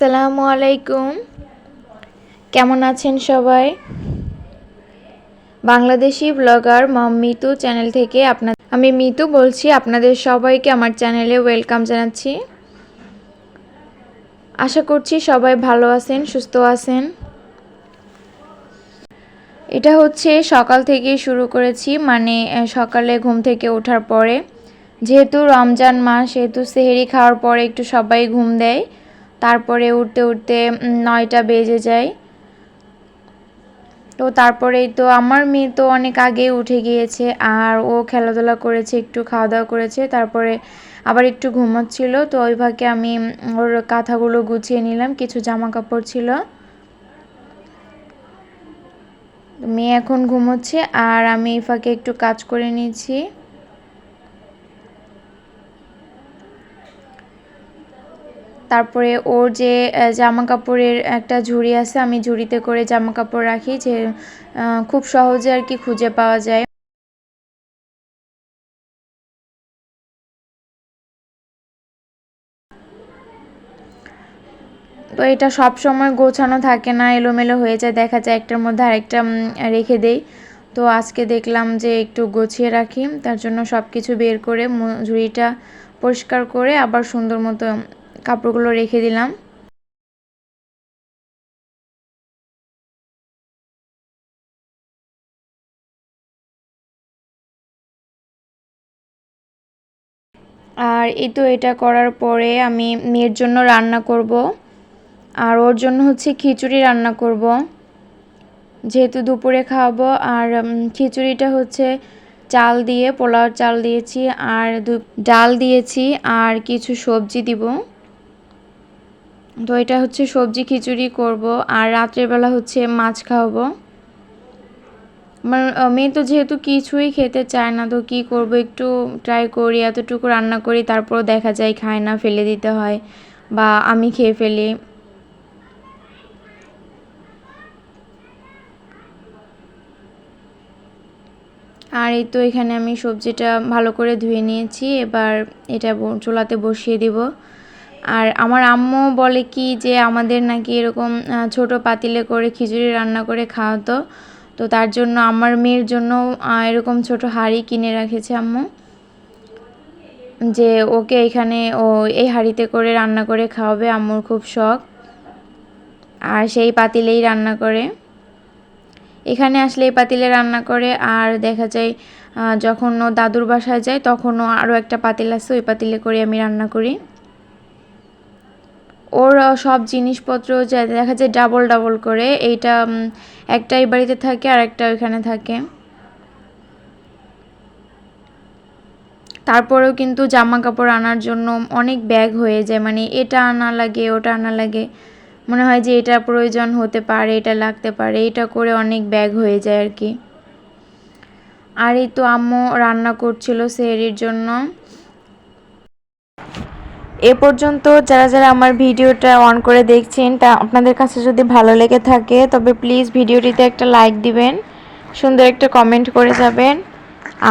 আসসালামু আলাইকুম। কেমন আছেন সবাই? বাংলাদেশি ব্লগার মম মিতু চ্যানেল থেকে আপনার আমি মিতু বলছি, আপনাদের সবাইকে আমার চ্যানেলে ওয়েলকাম জানাচ্ছি। আশা করছি সবাই ভালো আছেন, সুস্থ আছেন। এটা হচ্ছে সকাল থেকে শুরু করেছি মানে সকালে ঘুম থেকে ওঠার পরে। যেহেতু রমজান মাস, সেহেতু সেহেরি খাওয়ার পরে একটু সবাই ঘুম দেয়। তারপরে উঠতে উঠতে নয়টা বেজে যায়। তো তারপরেই তো আমার মেয়ে তো অনেক আগে উঠে গিয়েছে আর ও খেলাধুলা করেছে, একটু খাওয়া দাওয়া করেছে, তারপরে আবার একটু ঘুমাচ্ছিল। তো ওই ভাগে আমি ওর কাঁথাগুলো গুছিয়ে নিলাম, কিছু জামা কাপড় ছিল। মেয়ে এখন ঘুমোচ্ছে আর আমি এই ফাঁকে একটু কাজ করে নিয়েছি। তারপরে ওর যে জামা কাপড়ের একটা ঝুড়ি আছে, আমি ঝুড়িতে করে জামা কাপড় রাখি যে খুব সহজে আর কি খুঁজে পাওয়া যায়। তো এটা সব সময় গোছানো থাকে না, এলোমেলো হয়ে যায়, দেখা যায় একটার মধ্যে আরেকটা রেখে দেই। তো আজকে দেখলাম যে একটু গুছিয়ে রাখি, তার জন্য সব কিছু বের করে ঝুড়িটা পরিষ্কার করে আবার সুন্দর মতো কাপড়গুলো রেখে দিলাম। আর এই তো এটা করার পরে আমি মেয়ের জন্য রান্না করব। আর ওর জন্য হচ্ছে খিচুড়ি রান্না করব। যেহেতু দুপুরে খাওয়াবো, আর খিচুড়িটা হচ্ছে চাল দিয়ে পোলাও চাল দিয়েছি, আর ডাল দিয়েছি, আর কিছু সবজি দিব। তো এটা হচ্ছে সবজি খিচুড়ি করব, আর রাত্রের বেলা হচ্ছে মাছ খাওয়াবো। আমার মেয়ে তো যেহেতু কিছুই খেতে চায় না, তো কি করব একটু ট্রাই করি, এতটুকু রান্না করি তারপর দেখা যায় খায় না, ফেলে দিতে হয় বা আমি খেয়ে ফেলি। আর এই তো এখানে আমি সবজিটা ভালো করে ধুয়ে নিয়েছি, এবার এটা চুলাতে বসিয়ে দিব। আর আমার আম্মু বলে কি যে আমাদের নাকি এরকম ছোট পাতিলে করে খিচুড়ি রান্না করে খাওয়াতো। তো তার জন্য আমার মেয়ের জন্য এরকম ছোট হাঁড়ি কিনে রেখেছে আম্মু। যে ওকে এখানে ও এই হাঁড়িতে করে রান্না করে খাওয়াবে, আম্মুর খুব শখ। আর সেই পাতিলেই রান্না করে। এখানে আসলে এই পাতিলে রান্না করে, আর দেখা যায় যখন ও দাদুর বাসায় যায় তখনও আরও একটা পাতিল আছে, ওই পাতিলে করে আমি রান্না করি। ওর সব জিনিসপত্র দেখা যায় ডাবল ডাবল করে। এইটা একটা এই বাড়িতে থাকে আর একটা ওইখানে থাকে। তারপরেও কিন্তু জামা কাপড় আনার জন্য অনেক ব্যাগ হয়ে যায়। মানে এটা আনা লাগে, ওটা আনা লাগে। মনে হয় যে এটা প্রয়োজন হতে পারে, এটা লাগতে পারে। এটা করে অনেক ব্যাগ হয়ে যায় আর কি। আর এই তো আম্মু রান্না করছিল, সেহরির জন্য। এ পর্যন্ত যারা যারা আমার ভিডিওটা অন করে দেখছেন, তা আপনাদের কাছে যদি ভালো লেগে থাকে, তবে প্লিজ ভিডিওটিতে একটা লাইক দিবেন, সুন্দর একটা কমেন্ট করে যাবেন,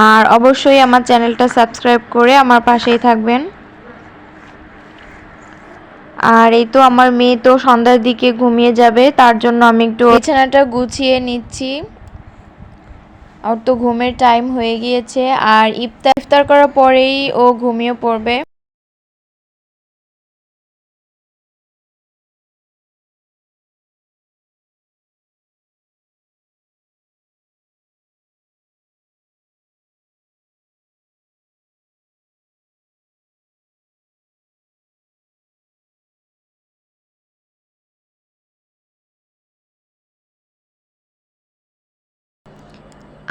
আর অবশ্যই আমার চ্যানেলটা সাবস্ক্রাইব করে আমার পাশেই থাকবেন। আর এই তো আমার মেয়ে তো সন্ধ্যার দিকে ঘুমিয়ে যাবে, তার জন্য আমি একটু বিছানাটা গুছিয়ে নিচ্ছি। ওর তো ঘুমের টাইম হয়ে গিয়েছে, আর ইফতার ইফতার করার পরেই ও ঘুমিয়ে পড়বে।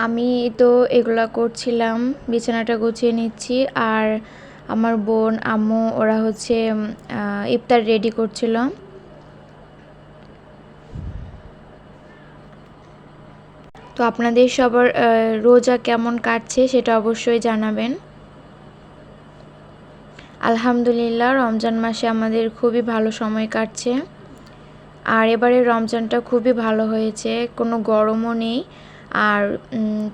আমি তো এগুলা করছিলাম, বিছানাটা গুছিয়ে নিচ্ছি। আর আমার বোন, আম্মু, ওরা হচ্ছে ইফতার রেডি করছিল। তো আপনাদের সবার রোজা কেমন কাটছে সেটা অবশ্যই জানাবেন। আলহামদুলিল্লাহ, রমজান মাসে আমাদের খুবই ভালো সময় কাটছে। আর এবারে রমজানটা খুবই ভালো হয়েছে, কোনো গরমও নেই। আর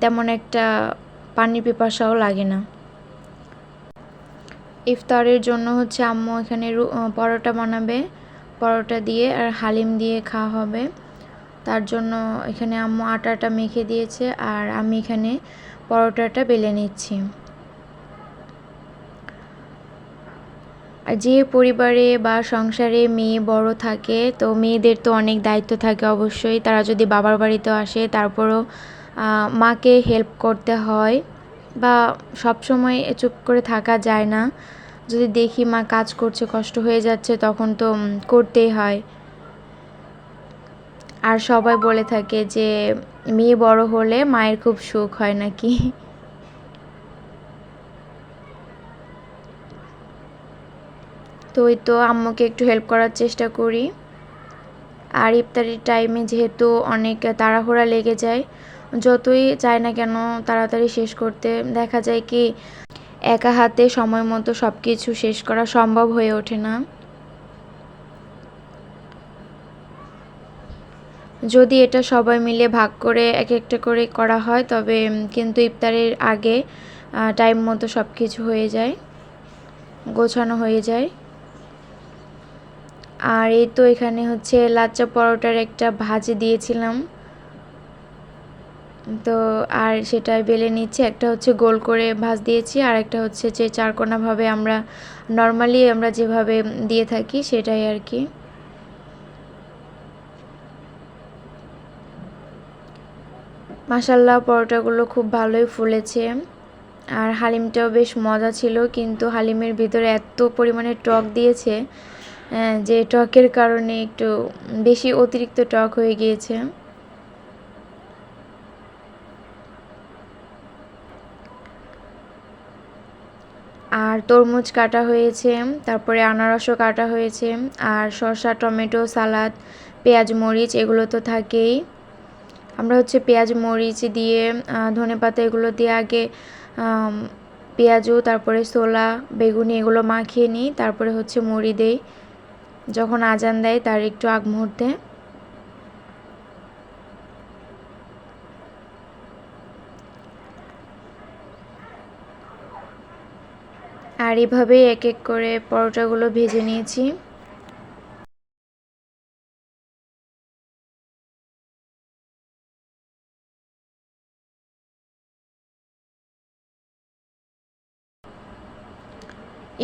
তেমন একটা পানির পিপাসাও লাগে না। ইফতারের জন্য হচ্ছে আম্মু এখানে পরোটা বানাবে, পরোটা দিয়ে আর হালিম দিয়ে খাওয়া হবে। তার জন্য এখানে আম্মু আটাটা মেখে দিয়েছে আর আমি এখানে পরোটাটা বেলে নিচ্ছি। আর যে পরিবারে বা সংসারে মেয়ে বড় থাকে, তো মেয়েদের তো অনেক দায়িত্ব থাকে অবশ্যই। তারা যদি বাবার বাড়িতে আসে, তারপরও মাকে হেল্প করতে হয় বা সব সময় চুপ করে থাকা যায় না। যদি দেখি মা কাজ করছে, কষ্ট হয়ে যাচ্ছে, তখন তো করতেই হয়। আর সবাই বলে থাকে যে, মেয়ে বড় হলে মায়ের খুব সুখ হয় নাকি? তো ওই তো আম্মুকে একটু হেল্প করার চেষ্টা করি। আর ইফতারির টাইমে যেহেতু অনেক তাড়াহুড়া লেগে যায়, যতই চায় না কেন তাড়াতাড়ি শেষ করতে, দেখা যায় কি একা হাতে সময় মতো সব কিছু শেষ করা সম্ভব হয়ে ওঠে না। যদি এটা সবাই মিলে ভাগ করে এক একটা করে করা হয়, তবে কিন্তু ইফতারের আগে টাইম মতো সব কিছু হয়ে যায়, গোছানো হয়ে যায়। আর এই তো এখানে হচ্ছে লাচ্চা পরোটার একটা ভাজি দিয়েছিলাম। তো আর সেটা বেলে নিচ্ছে, একটা হচ্ছে গোল করে ভাজ দিয়েছি, আর একটা হচ্ছে যে চারকোনাভাবে আমরা নর্মালি আমরা যেভাবে দিয়ে থাকি সেটাই আর কি। মাসাল্লাহ পরোটাগুলো খুব ভালোই ফুলেছে। আর হালিমটাও বেশ মজা ছিল, কিন্তু হালিমের ভিতরে এত পরিমাণে টক দিয়েছে যে টকের কারণে একটু বেশি অতিরিক্ত টক হয়ে গিয়েছে। আর তরমুজ কাটা হয়েছে, তারপরে আনারসও কাটা হয়েছে, আর শসা, টমেটো, সালাদ, পেঁয়াজ, মরিচ এগুলো তো থাকেই। আমরা হচ্ছে পেঁয়াজ, মরিচ দিয়ে ধনে পাতা এগুলো দিয়ে আগে পেঁয়াজু, তারপরে ছোলা, বেগুনি এগুলো মাখিয়ে নিই, তারপরে হচ্ছে মুড়ি দেই। যখন আজান দেয় তার একটু আগ মুহূর্তে। আর এভাবেই এক এক করে পরোটাগুলো ভেজে নিয়েছি।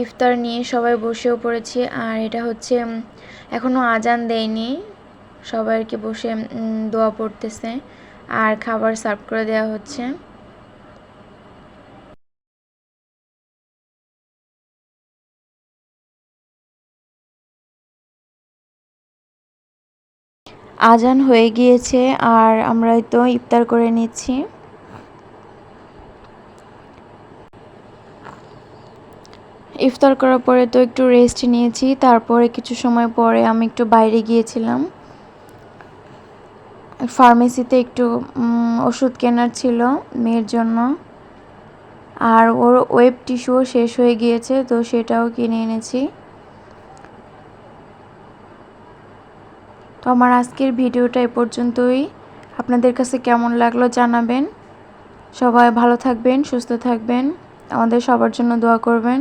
ইফতার নিয়ে সবাই বসেও পড়েছি, আর এটা হচ্ছে এখনও আজান দেয়নি সবাই আর কি বসে দোয়া পড়তেছে, আর খাবার সার্ভ করে দেওয়া হচ্ছে। আজান হয়ে গিয়েছে, আর আমরা তো ইফতার করে নিচ্ছি। ইফতার করার পরে তো একটু রেস্ট নিয়েছি, তারপরে কিছু সময় পরে আমি একটু বাইরে গিয়েছিলাম। ফার্মেসিতে একটু ওষুধ কেনার ছিল মেয়ের জন্য। আর ওর ওয়েব টিস্যুও শেষ হয়ে গিয়েছে, তো সেটাও কিনে এনেছি। তো আমার আজকের ভিডিওটা এ পর্যন্তই। আপনাদের কাছে কেমন লাগল জানাবেন। সবাই ভালো থাকবেন, সুস্থ থাকবেন। আমাদের সবার জন্য দোয়া করবেন।